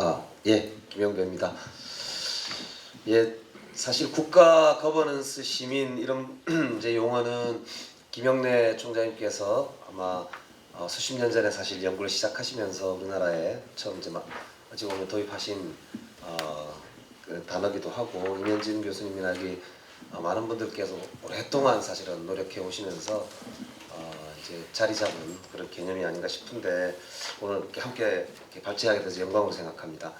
아, 예, 김영배입니다. 예, 사실 국가 거버넌스 시민 이런 이제 용어는 김영래 총장님께서 아마 어, 수십 년 전에 사실 연구를 시작하시면서 우리나라에 처음 이제 막 어찌 보면 도입하신 어, 그 단어기도 하고 임현진 교수님이나 이 어, 많은 분들께서 오랫동안 사실은 노력해 오시면서 어, 이제 자리 잡은 그런 개념이 아닌가 싶은데 오늘 이렇게 함께 이렇게 발제하게 돼서 영광으로 생각합니다.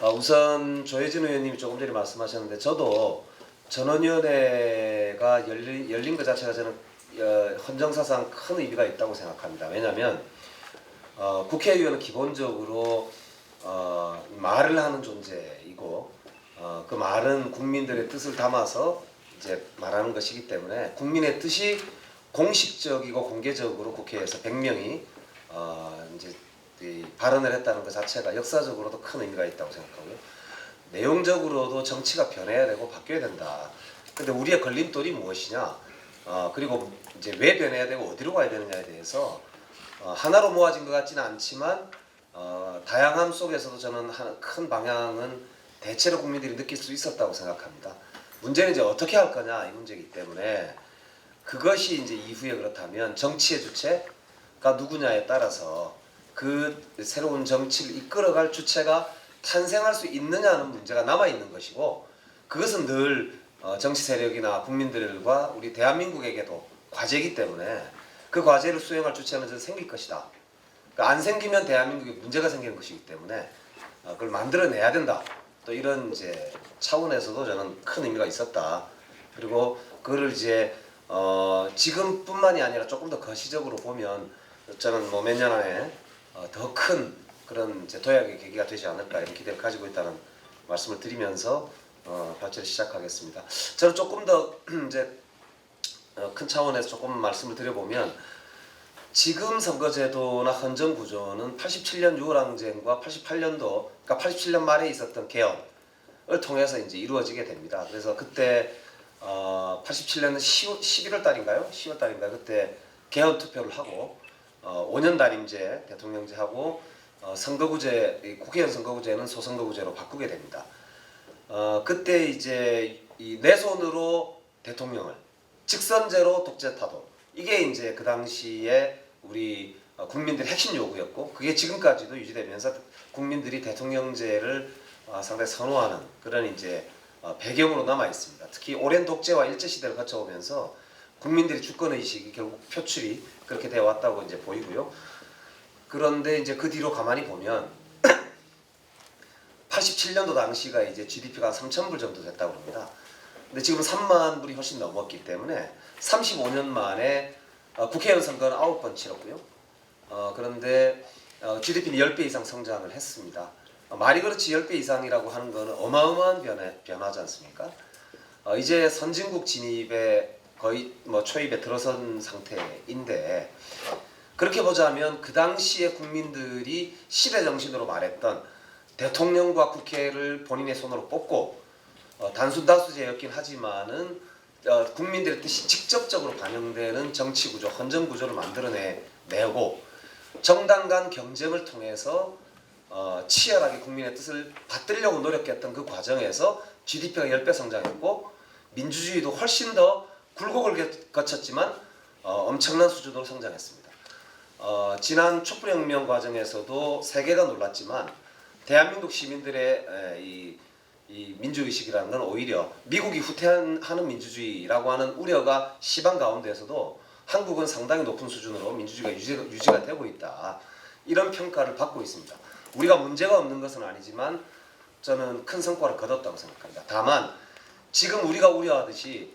어, 우선 조혜진 의원님이 조금 전에 말씀하셨는데 저도 전원위원회가 열린, 열린 것 자체가 저는 어, 헌정사상 큰 의미가 있다고 생각합니다. 왜냐하면 어, 국회의원은 기본적으로 어, 말을 하는 존재이고 어, 그 말은 국민들의 뜻을 담아서 이제 말하는 것이기 때문에 국민의 뜻이 공식적이고 공개적으로 국회에서 100명이 어, 이제 이 발언을 했다는 것 자체가 역사적으로도 큰 의미가 있다고 생각하고요. 내용적으로도 정치가 변해야 되고 바뀌어야 된다. 근데 우리의 걸림돌이 무엇이냐? 어, 그리고 이제 왜 변해야 되고 어디로 가야 되느냐에 대해서 어, 하나로 모아진 것 같지는 않지만 어, 다양함 속에서도 저는 한, 큰 방향은 대체로 국민들이 느낄 수 있었다고 생각합니다. 문제는 이제 어떻게 할 거냐 이 문제이기 때문에 그것이 이제 이후에 그렇다면 정치의 주체가 누구냐에 따라서 그 새로운 정치를 이끌어갈 주체가 탄생할 수 있느냐는 문제가 남아 있는 것이고 그것은 늘 어, 정치 세력이나 국민들과 우리 대한민국에게도 과제이기 때문에 그 과제를 수행할 주체는 생길 것이다. 그러니까 안 생기면 대한민국에 문제가 생기는 것이기 때문에 어, 그걸 만들어내야 된다. 또 이런 이제 차원에서도 저는 큰 의미가 있었다. 그리고 그거를 이제 어, 지금뿐만이 아니라 조금 더 거시적으로 보면 저는 뭐 몇 년 안에 어, 더큰 그런 도약의 계기가 되지 않을까 이런 기대를 가지고 있다는 말씀을 드리면서 어, 발제를 시작하겠습니다. 저는 조금 더 이제 어, 큰 차원에서 조금 말씀을 드려보면 지금 선거제도나 헌정 구조는 87년 6월 항쟁과 88년도 그러니까 87년 말에 있었던 개헌을 통해서 이제 이루어지게 됩니다. 그래서 그때 어, 87년은 10, 11월 달인가요? 10월 달인가요? 그때 개헌 투표를 하고 어, 5년 단임제 대통령제하고 어, 선거구제 이 국회의원 선거구제는 소선거구제로 바꾸게 됩니다. 어, 그때 이제 이내 손으로 대통령을 직선제로 독재 타도 이게 이제 그 당시에 우리 어, 국민들의 핵심 요구였고 그게 지금까지도 유지되면서 국민들이 대통령제를 어, 상당히 선호하는 그런 이제 어, 배경으로 남아 있습니다. 특히 오랜 독재와 일제 시대를 거쳐오면서 국민들의 주권 의식이 결국 표출이 그렇게 되어 왔다고 이제 보이고요. 그런데 이제 그 뒤로 가만히 보면 87년도 당시가 이제 GDP가 3천 불 정도 됐다고 합니다. 근데 지금 3만 불이 훨씬 넘었기 때문에 35년 만에 어, 국회의원 선거는 9번 치렀고요. 어, 그런데 어, GDP는 10배 이상 성장을 했습니다. 어, 말이 그렇지 10배 이상이라고 하는 거는 어마어마한 변화, 변화지 않습니까? 어, 이제 선진국 진입에 거의 뭐 초입에 들어선 상태인데 그렇게 보자면 그 당시에 국민들이 시대 정신으로 말했던 대통령과 국회를 본인의 손으로 뽑고 어, 단순 다수제였긴 하지만은 어, 국민들의 뜻이 직접적으로 반영되는 정치 구조, 헌정 구조를 만들어내 내고 정당 간 경쟁을 통해서 어, 치열하게 국민의 뜻을 받들려고 노력했던 그 과정에서 GDP가 10배 성장했고 민주주의도 훨씬 더 굴곡을 겨- 거쳤지만 어, 엄청난 수준으로 성장했습니다. 어, 지난 촛불혁명 과정에서도 세계가 놀랐지만 대한민국 시민들의 에, 이, 이 민주의식이라는 건 오히려 미국이 후퇴하는 민주주의라고 하는 우려가 시방 가운데에서도 한국은 상당히 높은 수준으로 민주주의가 유지, 유지가 되고 있다. 이런 평가를 받고 있습니다. 우리가 문제가 없는 것은 아니지만 저는 큰 성과를 거뒀다고 생각합니다. 다만 지금 우리가 우려하듯이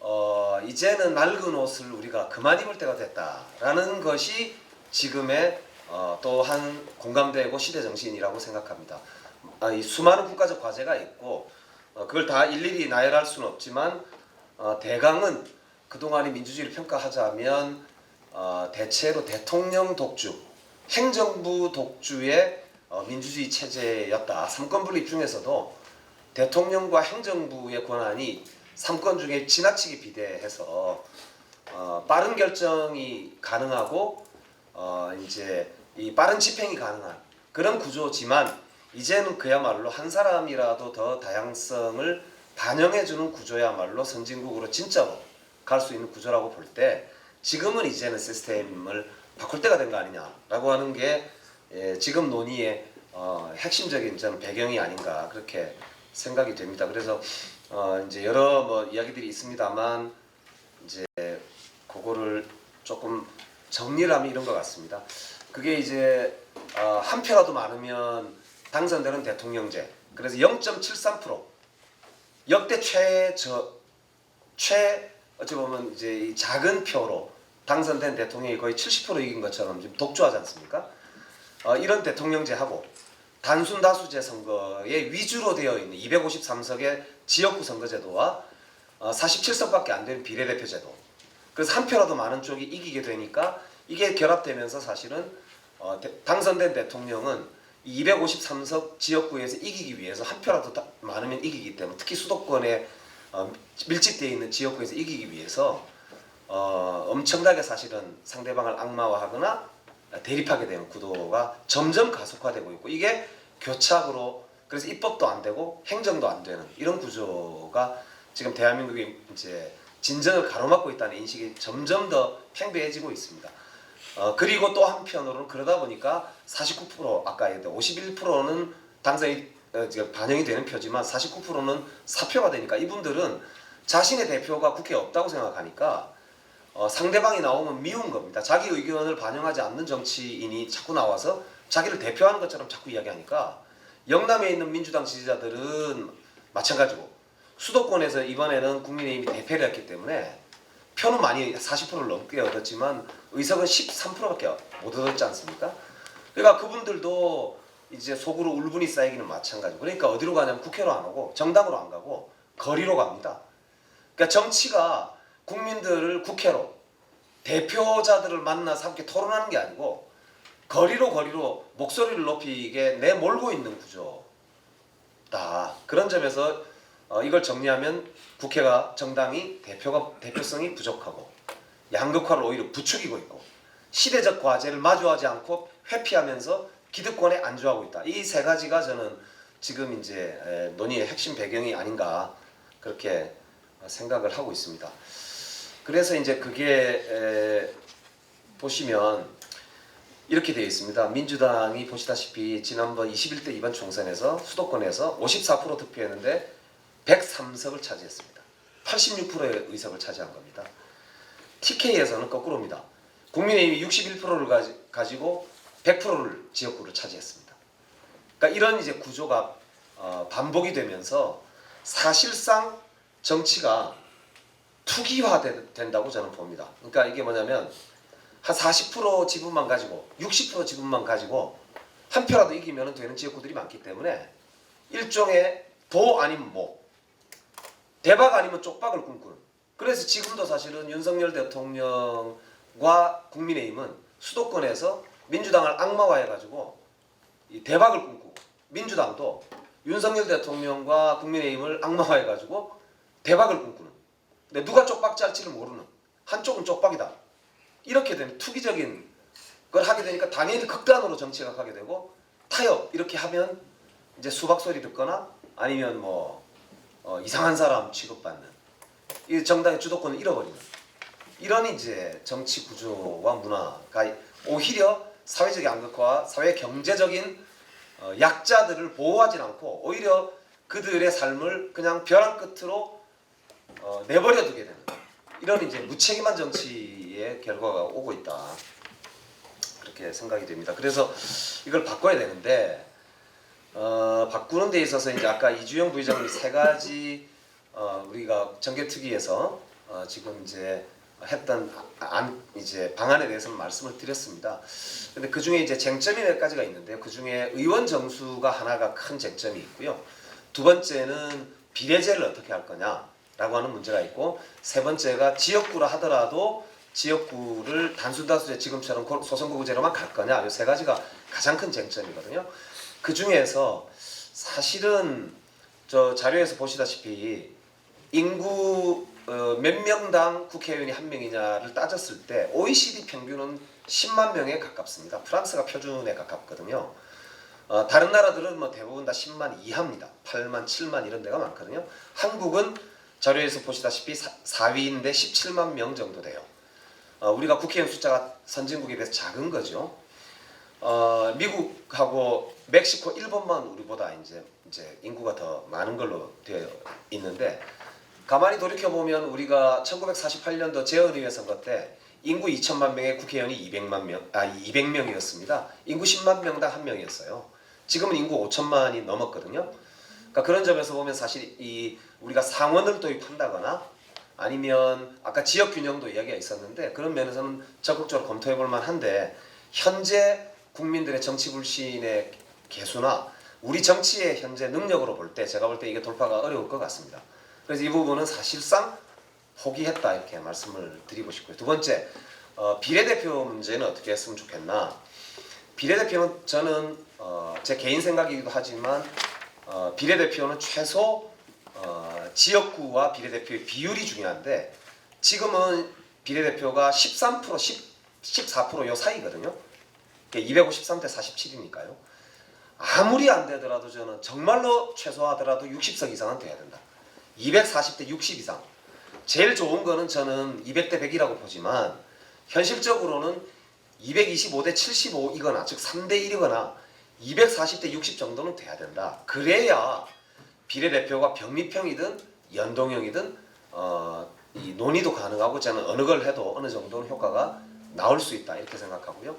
어, 이제는 낡은 옷을 우리가 그만 입을 때가 됐다라는 것이 지금의 어, 또한 공감되고 시대 정신이라고 생각합니다. 아, 이 수많은 국가적 과제가 있고 어, 그걸 다 일일이 나열할 수는 없지만 어, 대강은 그동안의 민주주의를 평가하자면 어, 대체로 대통령 독주, 행정부 독주의 어, 민주주의 체제였다. 삼권 분립 중에서도 대통령과 행정부의 권한이 삼권 중에 지나치게 비대해서 어, 빠른 결정이 가능하고 어, 이제 이 빠른 집행이 가능한 그런 구조지만 이제는 그야말로 한 사람이라도 더 다양성을 반영해주는 구조야말로 선진국으로 진짜로 갈 수 있는 구조라고 볼 때 지금은 이제는 시스템을 바꿀 때가 된 거 아니냐라고 하는 게 예, 지금 논의의 어, 핵심적인 저는 배경이 아닌가 그렇게 생각이 됩니다. 그래서 어, 이제 여러 뭐 이야기들이 있습니다만 이제 그거를 조금 정리를 하면 이런 것 같습니다. 그게 이제 어, 한 표라도 많으면 당선되는 대통령제. 그래서 0.73% 역대 최저 최 어찌 보면 이제 이 작은 표로 당선된 대통령이 거의 70% 이긴 것처럼 지금 독주하지 않습니까? 어, 이런 대통령제하고 단순 다수제 선거에 위주로 되어 있는 253석의 지역구 선거제도와 어, 47석밖에 안 되는 비례대표 제도. 그래서 한 표라도 많은 쪽이 이기게 되니까 이게 결합되면서 사실은 어, 대- 당선된 대통령은 이 253석 지역구에서 이기기 위해서 한 표라도 다- 많으면 이기기 때문에 특히 수도권에 어, 밀집되어 있는 지역구에서 이기기 위해서 어, 엄청나게 사실은 상대방을 악마화하거나 대립하게 되는 구도가 점점 가속화되고 있고 이게 교착으로 그래서 입법도 안 되고 행정도 안 되는 이런 구조가 지금 대한민국이 이제 진전을 가로막고 있다는 인식이 점점 더 팽배해지고 있습니다. 어, 그리고 또 한편으로는 그러다 보니까 49% 아까 얘기했던 51%는 당선이 어, 지금 반영이 되는 표지만 49%는 사표가 되니까 이분들은 자신의 대표가 국회에 없다고 생각하니까 어, 상대방이 나오면 미운 겁니다. 자기 의견을 반영하지 않는 정치인이 자꾸 나와서 자기를 대표하는 것처럼 자꾸 이야기하니까 영남에 있는 민주당 지지자들은 마찬가지고 수도권에서 이번에는 국민의힘이 대패를 했기 때문에 표는 많이 40%를 넘게 얻었지만 의석은 13%밖에 못 얻었지 않습니까? 그러니까 그분들도 이제 속으로 울분이 쌓이기는 마찬가지고 그러니까 어디로 가냐면 국회로 안 오고 정당으로 안 가고 거리로 갑니다. 그러니까 정치가 국민들을 국회로 대표자들을 만나서 함께 토론하는 게 아니고 거리로 거리로 목소리를 높이게 내몰고 있는 구조다. 그런 점에서 어, 이걸 정리하면 국회가 정당이 대표가 대표성이 부족하고 양극화를 오히려 부추기고 있고 시대적 과제를 마주하지 않고 회피하면서 기득권에 안주하고 있다. 이 세 가지가 저는 지금 이제 에, 논의의 핵심 배경이 아닌가 그렇게 생각을 하고 있습니다. 그래서 이제 그게 에, 보시면 이렇게 되어 있습니다. 민주당이 보시다시피 지난번 21대 이번 총선에서 수도권에서 54% 득표했는데 103석을 차지했습니다. 86%의 의석을 차지한 겁니다. TK에서는 거꾸로입니다. 국민의힘이 61%를 가지, 가지고 100%를 지역구를 차지했습니다. 그러니까 이런 이제 구조가 어, 반복이 되면서 사실상 정치가 투기화된다고 저는 봅니다. 그러니까 이게 뭐냐면 한 40% 지분만 가지고 60% 지분만 가지고 한 표라도 이기면 되는 지역구들이 많기 때문에 일종의 도 아니면 뭐 대박 아니면 쪽박을 꿈꾸는 그래서 지금도 사실은 윤석열 대통령과 국민의힘은 수도권에서 민주당을 악마화해가지고 이 대박을 꿈꾸고 민주당도 윤석열 대통령과 국민의힘을 악마화해가지고 대박을 꿈꾸는 근데 누가 쪽박지 할지를 모르는 한쪽은 쪽박이다. 이렇게 되면 투기적인 걸 하게 되니까 당연히 극단으로 정치가 가게 되고 타협 이렇게 하면 이제 수박 소리 듣거나 아니면 뭐 어, 이상한 사람 취급받는 이 정당의 주도권을 잃어버리는 이런 이제 정치 구조와 문화가 오히려 사회적 양극화와 사회 경제적인 어, 약자들을 보호하지 않고 오히려 그들의 삶을 그냥 벼랑 끝으로 어, 내버려 두게 되는 이런 이제 무책임한 정치의 결과가 오고 있다 그렇게 생각이 됩니다. 그래서 이걸 바꿔야 되는데 어, 바꾸는 데 있어서 이제 아까 이주영 부회장님 세 가지 어, 우리가 정개특위에서 어, 지금 이제 했던 안 이제 방안에 대해서는 말씀을 드렸습니다. 근데 그 중에 이제 쟁점이 몇 가지가 있는데요. 그 중에 의원 정수가 하나가 큰 쟁점이 있고요. 두 번째는 비례제를 어떻게 할 거냐 라고 하는 문제가 있고 세 번째가 지역구라 하더라도 지역구를 단순 다수제 지금처럼 고- 소선거구제로만 갈 거냐 이 세 가지가 가장 큰 쟁점이거든요. 그 중에서 사실은 저 자료에서 보시다시피 인구 어, 몇 명당 국회의원이 한 명이냐를 따졌을 때 OECD 평균은 10만 명에 가깝습니다. 프랑스가 표준에 가깝거든요. 어, 다른 나라들은 뭐 대부분 다 10만 이하입니다. 8만, 7만 이런 데가 많거든요. 한국은 자료에서 보시다시피 4 위인데 17만 명 정도 돼요. 어, 우리가 국회의원 숫자가 선진국에 비해서 작은 거죠. 어, 미국하고 멕시코, 일본만 우리보다 이제 이제 인구가 더 많은 걸로 되어 있는데 가만히 돌이켜 보면 우리가 1948년도 재헌의회 선거 때 인구 2천만 명의 국회의원이 200만 명, 아 200명이었습니다. 인구 10만 명당 한 명이었어요. 지금은 인구 5천만이 넘었거든요. 그러니까 그런 점에서 보면 사실 이 우리가 상원을 도입한다거나 아니면 아까 지역 균형도 이야기가 있었는데 그런 면에서는 적극적으로 검토해 볼 만한데 현재 국민들의 정치 불신의 개수나 우리 정치의 현재 능력으로 볼 때 제가 볼 때 이게 돌파가 어려울 것 같습니다. 그래서 이 부분은 사실상 포기했다 이렇게 말씀을 드리고 싶고요. 두 번째 어, 비례대표 문제는 어떻게 했으면 좋겠나? 비례대표는 저는 어, 제 개인 생각이기도 하지만 어, 비례대표는 최소 어, 지역구와 비례대표의 비율이 중요한데 지금은 비례대표가 13% 10, 14%요 사이거든요. 253대 47이니까요. 아무리 안 되더라도 저는 정말로 최소하더라도 60석 이상은 돼야 된다. 240대 60 이상. 제일 좋은 거는 저는 200대 100이라고 보지만 현실적으로는 225대 75이거나 즉 3대 1이거나 240대 60 정도는 돼야 된다. 그래야 비례대표가 병립형이든 연동형이든 어, 이 논의도 가능하고 저는 어느 걸 해도 어느 정도는 효과가 나올 수 있다 이렇게 생각하고요.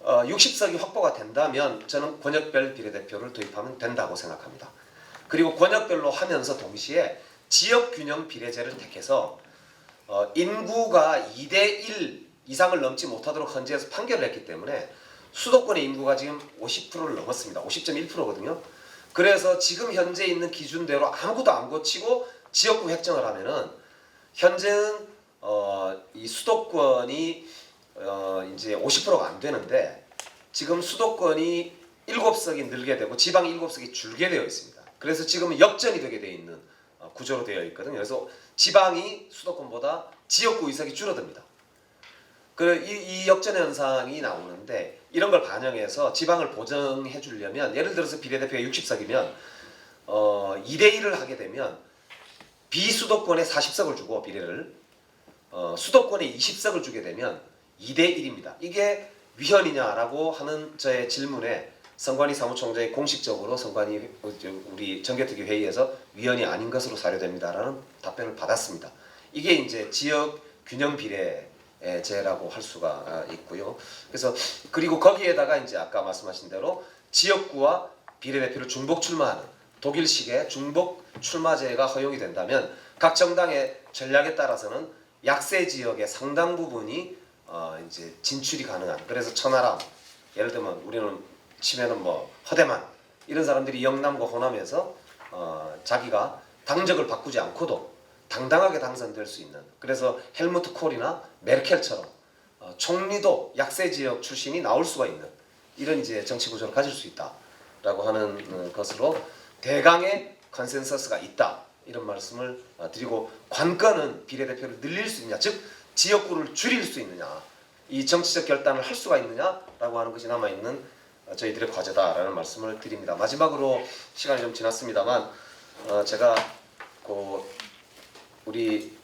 어, 60석이 확보가 된다면 저는 권역별 비례대표를 도입하면 된다고 생각합니다. 그리고 권역별로 하면서 동시에 지역 균형 비례제를 택해서 어, 인구가 2대 1 이상을 넘지 못하도록 헌재에서 판결을 했기 때문에 수도권의 인구가 지금 50%를 넘었습니다. 50.1%거든요. 그래서 지금 현재 있는 기준대로 아무것도 안 고치고 지역구 획정을 하면은 현재는 어, 이 수도권이 어, 이제 50%가 안 되는데 지금 수도권이 7석이 늘게 되고 지방이 7석이 줄게 되어 있습니다. 그래서 지금은 역전이 되게 되어 있는 어, 구조로 되어 있거든요. 그래서 지방이 수도권보다 지역구 의석이 줄어듭니다. 그 이 역전 현상이 나오는데 이런 걸 반영해서 지방을 보정해 주려면 예를 들어서 비례대표가 60석이면 어 2대 1을 하게 되면 비수도권에 40석을 주고 비례를 어 수도권에 20석을 주게 되면 2대 1입니다. 이게 위헌이냐라고 하는 저의 질문에 선관위 사무총장이 공식적으로 선관위 우리 정개특위 회의에서 위헌이 아닌 것으로 사료됩니다라는 답변을 받았습니다. 이게 이제 지역 균형 비례 제라고 할 수가 있고요. 그래서 그리고 거기에다가 이제 아까 말씀하신 대로 지역구와 비례대표를 중복 출마하는 독일식의 중복 출마제가 허용이 된다면 각 정당의 전략에 따라서는 약세 지역의 상당 부분이 어 이제 진출이 가능한 그래서 천하람 예를 들면 우리는 치면은 뭐 허대만 이런 사람들이 영남과 호남에서 어 자기가 당적을 바꾸지 않고도 당당하게 당선될 수 있는 그래서 헬무트 콜이나 메르켈처럼 어 총리도 약세 지역 출신이 나올 수가 있는 이런 이제 정치 구조를 가질 수 있다라고 하는 어, 것으로 대강의 컨센서스가 있다 이런 말씀을 어, 드리고 관건은 비례대표를 늘릴 수 있냐 즉 지역구를 줄일 수 있느냐 이 정치적 결단을 할 수가 있느냐라고 하는 것이 남아 있는 저희들의 과제다라는 말씀을 드립니다. 마지막으로 시간이 좀 지났습니다만 어 제가 그 우리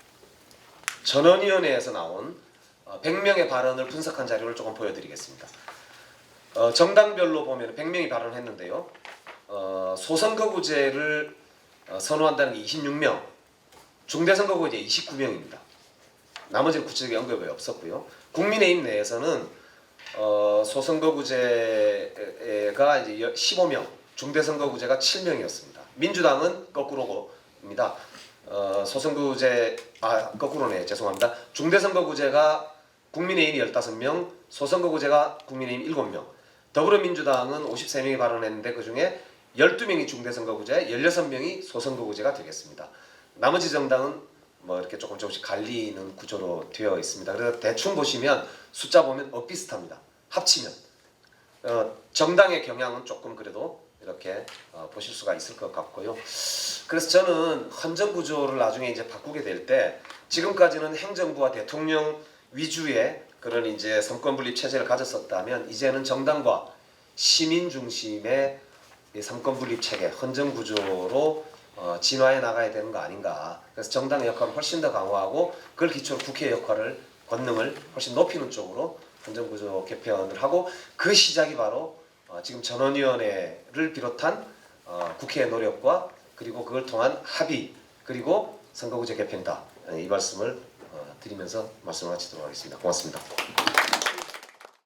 전원위원회에서 나온 어 100명의 발언을 분석한 자료를 조금 보여드리겠습니다. 어 정당별로 보면 100명이 발언했는데요. 어 소선거구제를 어 선호한다는 게 26명, 중대선거구제 29명입니다. 나머지는 구체적인 언급이 없었고요. 국민의힘 내에서는 어, 소선거구제가 이제 15명, 중대선거구제가 7명이었습니다. 민주당은 거꾸로입니다. 어, 소선거구제 아 거꾸로네 죄송합니다. 중대선거구제가 국민의힘이 15명, 소선거구제가 국민의힘 7명. 더불어민주당은 53명이 발언했는데 그 중에 12명이 중대선거구제, 16명이 소선거구제가 되겠습니다. 나머지 정당은 뭐 이렇게 조금 조금씩 갈리는 구조로 되어 있습니다. 그래서 대충 보시면 숫자 보면 엇비슷합니다. 합치면 어, 정당의 경향은 조금 그래도 이렇게 어, 보실 수가 있을 것 같고요. 그래서 저는 헌정 구조를 나중에 이제 바꾸게 될 때 지금까지는 행정부와 대통령 위주의 그런 이제 삼권 분립 체제를 가졌었다면 이제는 정당과 시민 중심의 이 삼권 분립 체계, 헌정 구조로 어, 진화해 나가야 되는 거 아닌가. 그래서 정당의 역할을 훨씬 더 강화하고 그걸 기초로 국회 역할을 권능을 훨씬 높이는 쪽으로 헌정 구조 개편을 하고 그 시작이 바로 어, 지금 전원위원회를 비롯한 어, 국회의 노력과 그리고 그걸 통한 합의 그리고 선거구제 개편이다. 이 말씀을 어, 드리면서 말씀을 마치도록 하겠습니다. 고맙습니다.